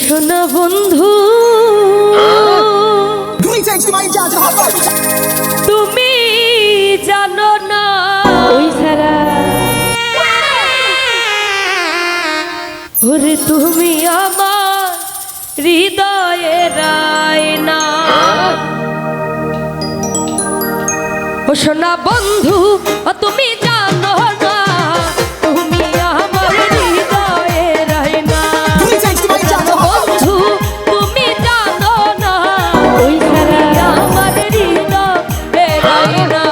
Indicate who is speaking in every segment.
Speaker 1: শোনা বন্ধু তুমি জানো না ওই সারা ওরে তুমি আমার হৃদয়ে রায় না। ও সোনা বন্ধু তুমি Hare Ram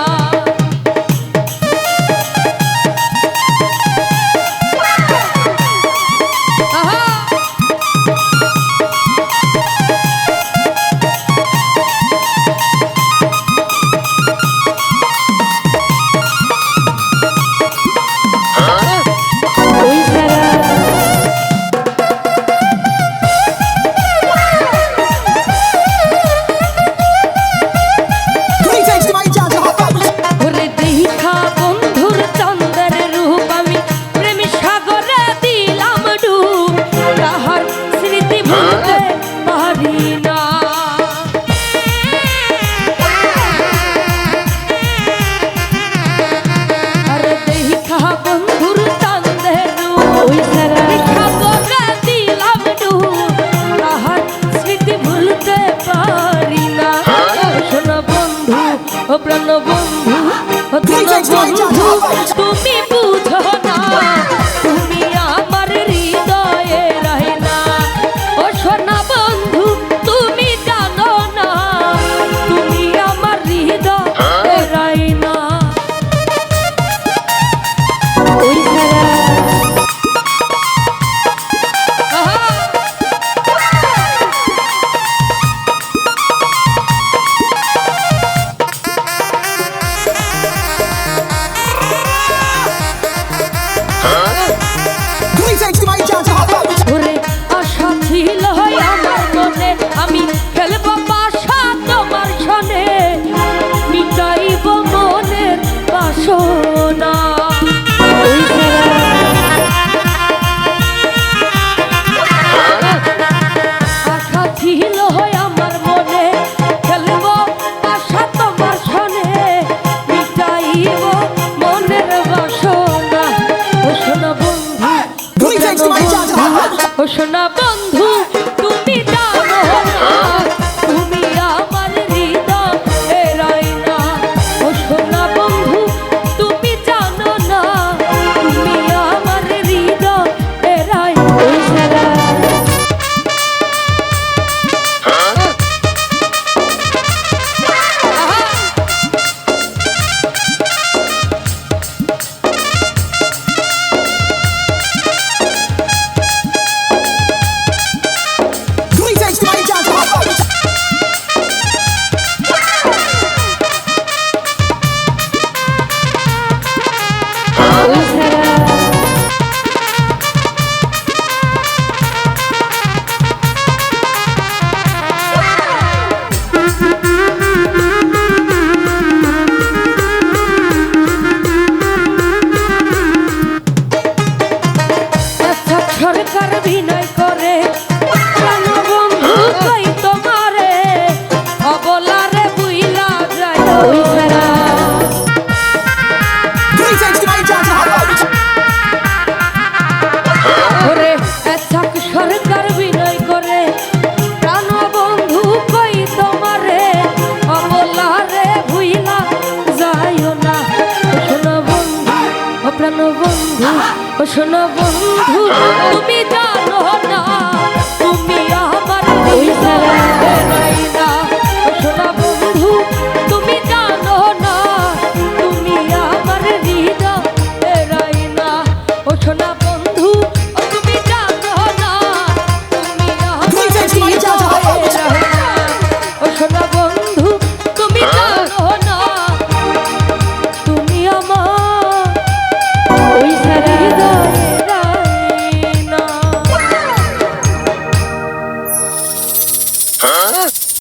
Speaker 1: বন্ধু তুমি বন্ধু ও শোনাবো প্রাণ বন্ধু ও শোনো বন্ধু তুমি জানো না।